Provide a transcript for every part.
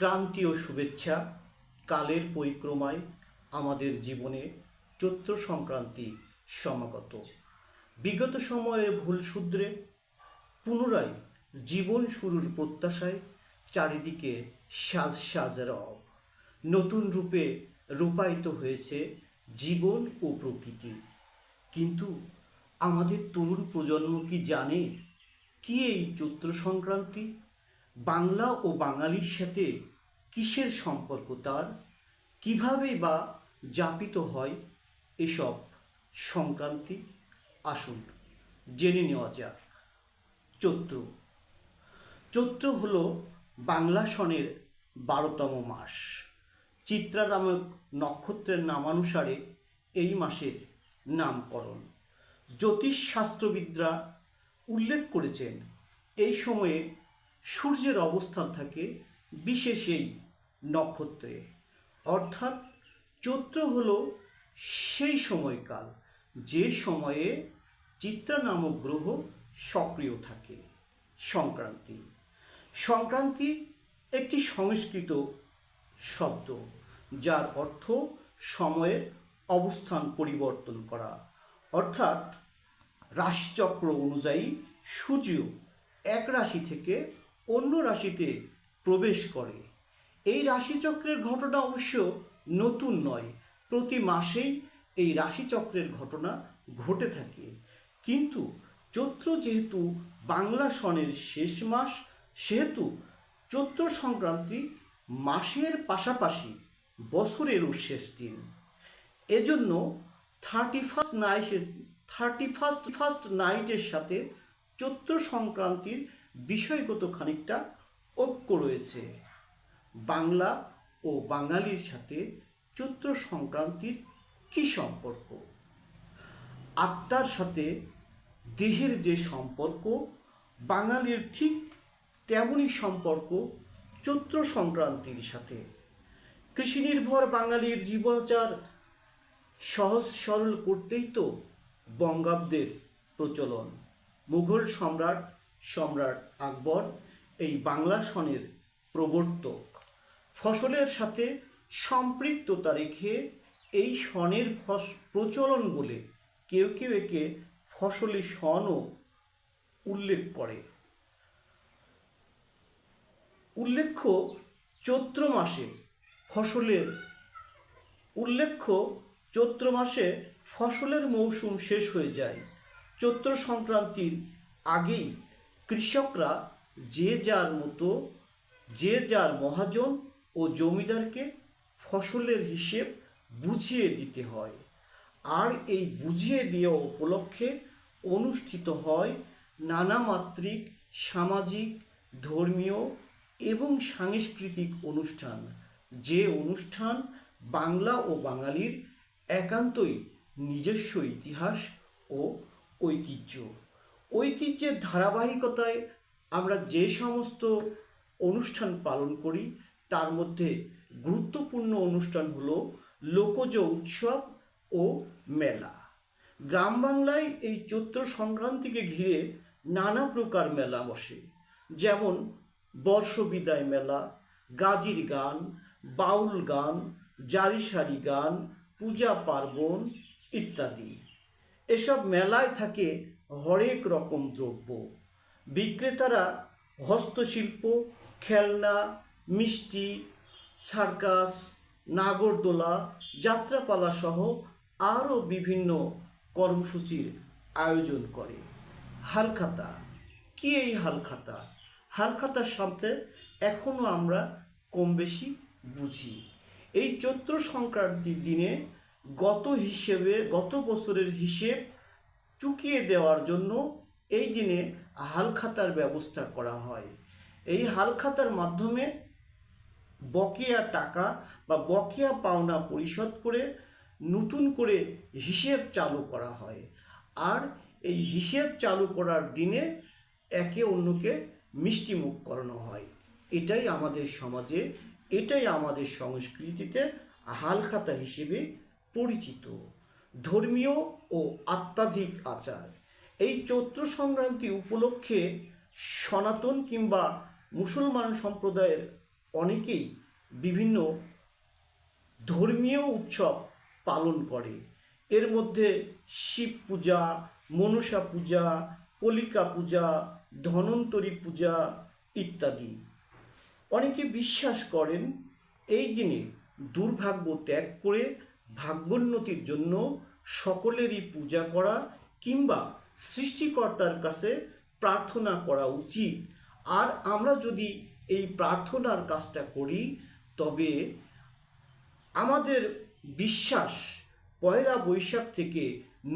ক্রান্তি ও শুভেচ্ছা, কালের পরিক্রমায় আমাদের জীবনে চৈত্র সংক্রান্তি সমাগত। বিগত সময়ের ভুল শুধরে পুনরায় জীবন শুরুর প্রত্যাশায় চারিদিকে সাজ সাজ রব নতুন রূপে রূপায়িত হয়েছে জীবন ও প্রকৃতি। কিন্তু আমাদের তরুণ প্রজন্ম কি জানে কি এই চৈত্র সংক্রান্তি বাংলা ও বাঙালির সাথে কিসের সম্পর্ক তার? কীভাবে বা যাপিত হয় এসব সংক্রান্তি? আসুন জেনে নেওয়া যাক। চৈত্র। চৈত্র হল বাংলা সনের বারোতম মাস। চিত্রা নামক নক্ষত্রের নামানুসারে এই মাসের নামকরণ। জ্যোতিষশাস্ত্রবিদরা উল্লেখ করেছেন, এই সময়ে সূর্যের অবস্থান থাকে বিশেষ এই নক্ষত্রে। অর্থাৎ চৈত্র হল সেই সময়কাল, যে সময়ে চিত্রা নামক গ্রহ সক্রিয় থাকে, সংক্রান্তি। সংক্রান্তি একটি সংস্কৃত শব্দ, যার অর্থ সময়ের অবস্থান পরিবর্তন করা। অর্থাৎ রাশিচক্র অনুযায়ী সূর্য এক রাশি থেকে অন্য রাশিতে প্রবেশ করে। এই রাশিচক্রের ঘটনা অবশ্য নতুন নয়। প্রতি মাসেই এই রাশিচক্রের ঘটনা ঘটে থাকে। কিন্তু চৈত্র যেহেতু বাংলা সনের শেষ মাস, সেহেতু চৈত্র সংক্রান্তি মাসের পাশাপাশি বছরেরও শেষ দিন। এজন্য থার্টি ফার্স্ট নাইটের থার্টি ফার্স্ট ফার্স্ট নাইটের সাথে চৈত্র সংক্রান্তির বিষয়গত খানিকটা ঐক্য রয়েছে। বাংলা ও বাঙালির সাথে চৈত্র সংক্রান্তির কী সম্পর্ক? আত্মার সাথে দেহের যে সম্পর্ক, বাঙালির ঠিক তেমনই সম্পর্ক চৈত্র সংক্রান্তির সাথে। কৃষিনির্ভর বাঙালির জীবনাচার সহজ সরল করতেই তো বঙ্গাব্দের প্রচলন। মুঘল সম্রাট সম্রাট আকবর এই বাংলা সনের প্রবর্তক। ফসলের সাথে সম্পৃক্ততা রেখে এই সনের ফস, প্রচলন বলে কেউ কেউ একে ফসলি সনও উল্লেখ করে। উল্লেখ্য চৈত্র মাসে ফসলের, উল্লেখ্য চৈত্র মাসে ফসলের মৌসুম শেষ হয়ে যায়। চৈত্র সংক্রান্তির আগেই কৃষকরা যে যার মতো, যে যার মহাজন ও জমিদারকে ফসলের হিসেব বুঝিয়ে দিতে হয়। আর এই বুঝিয়ে দেওয়া উপলক্ষে অনুষ্ঠিত হয় নানা মাত্রিক সামাজিক, ধর্মীয় এবং সাংস্কৃতিক অনুষ্ঠান। যে অনুষ্ঠান বাংলা ও বাঙালির একান্তই নিজস্ব ইতিহাস ও ঐতিহ্য। ঐতিহ্যের ধারাবাহিকতায় আমরা যে সমস্ত অনুষ্ঠান পালন করি তার মধ্যে গুরুত্বপূর্ণ অনুষ্ঠান হলো লোকজ উৎসব ও মেলা। গ্রাম বাংলায় এই চৈত্র সংক্রান্তিকে ঘিরে নানা প্রকার মেলা বসে, যেমন বর্ষবিদায় মেলা, গাজির গান, বাউল গান জারিসারি গান, পূজা পার্বণ ইত্যাদি। এসব মেলায় থাকে হরেক রকম দ্রব্য। বিক্রেতারা হস্তশিল্প, খেলনা মিষ্টি, সার্কাস, নাগরদোলা যাত্রাপালা সহ আরও বিভিন্ন কর্মসূচির আয়োজন করে। হালখাতা। কি এই হালখাতা? হালখাতার সাথে এখনও আমরা কম বেশি বুঝি। এই চৈত্র সংক্রান্তির দিনে গত হিসেবে, গত বছরের হিসেব চুকিয়ে দেওয়ার জন্য এই দিনে হালখাতার ব্যবস্থা করা হয়। এই হালখাতার মাধ্যমে বকেয়া টাকা বা বকেয়া পাওনা পরিশোধ করে নতুন করে হিসেব চালু করা হয়। আর এই হিসেব চালু করার দিনে একে অন্যকে মিষ্টিমুখ করানো হয়। এটাই আমাদের সমাজে, এটাই আমাদের সংস্কৃতিতে হালখাতা হিসেবে পরিচিত। ধর্মীয় ও আত্মাধিক আচার। এই চৈত্র সংক্রান্তি উপলক্ষে সনাতন কিংবা মুসলমান সম্প্রদায়ের অনেকেই বিভিন্ন ধর্মীয় উৎসব পালন করে। এর মধ্যে শিব পূজা, মনসা পূজা, কলিকা পূজা, ধনন্তরী পূজা ইত্যাদি। অনেকে বিশ্বাস করেন এই দিনে দুর্ভাগ্য ত্যাগ করে ভাগ্যোন্নতির জন্য সকলেরই পূজা করা কিংবা সৃষ্টিকর্তার কাছে প্রার্থনা করা উচিত। আর আমরা যদি এই প্রার্থনার কাজটা করি, তবে আমাদের বিশ্বাস পয়লা বৈশাখ থেকে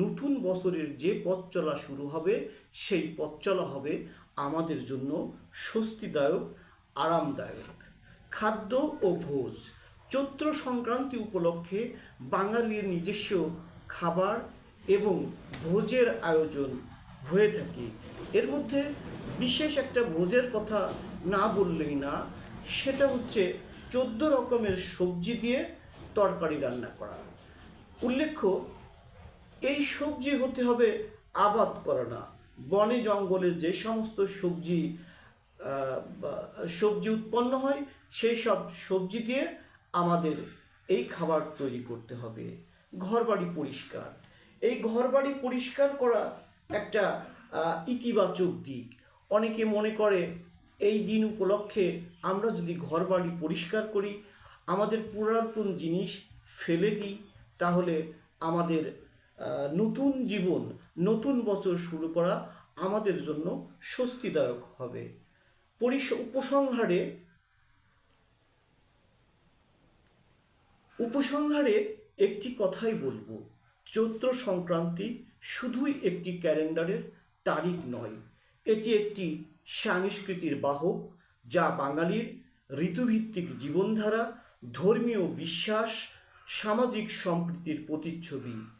নতুন বছরের যে পথ চলা শুরু হবে, সেই পথ চলা হবে আমাদের জন্য স্বস্তিদায়ক, আরামদায়ক। খাদ্য ও ভোজ, চৈত্র সংক্রান্তি উপলক্ষে বাঙালির নিজস্ব খাবার এবং ভোজের আয়োজন হয়ে থাকে। এর মধ্যে বিশেষ একটা ভোজের কথা না বললেই না, সেটা হচ্ছে চোদ্দ রকমের সবজি দিয়ে তরকারি রান্না করা। উল্লেখ্য, এই সবজি হতে হবে আবাদ করা না। বনে জঙ্গলে যে সমস্ত সবজি সবজি উৎপন্ন হয়, সেই সব সবজি দিয়ে আমাদের এই খাবার তৈরি করতে হবে। ঘরবাড়ি পরিষ্কার। এই ঘরবাড়ি পরিষ্কার করা একটা ইতিবাচক দিক। অনেকে মনে করে এই দিন উপলক্ষে আমরা যদি ঘর বাড়ি পরিষ্কার করি, আমাদের পুরাতন জিনিস ফেলে দিই, তাহলে আমাদের নতুন জীবন, নতুন বছর শুরু করা আমাদের জন্য স্বস্তিদায়ক হবে। পরিস, উপসংহারে উপসংহারে একটি কথাই বলব, চৈত্র সংক্রান্তি শুধুই একটি ক্যালেন্ডারের তারিখ নয়, এটি একটি সংস্কৃতির বাহক যা বাঙালির ঋতুভিত্তিক জীবনধারা ধর্মীয় বিশ্বাস সামাজিক সম্প্রীতির প্রতিচ্ছবি।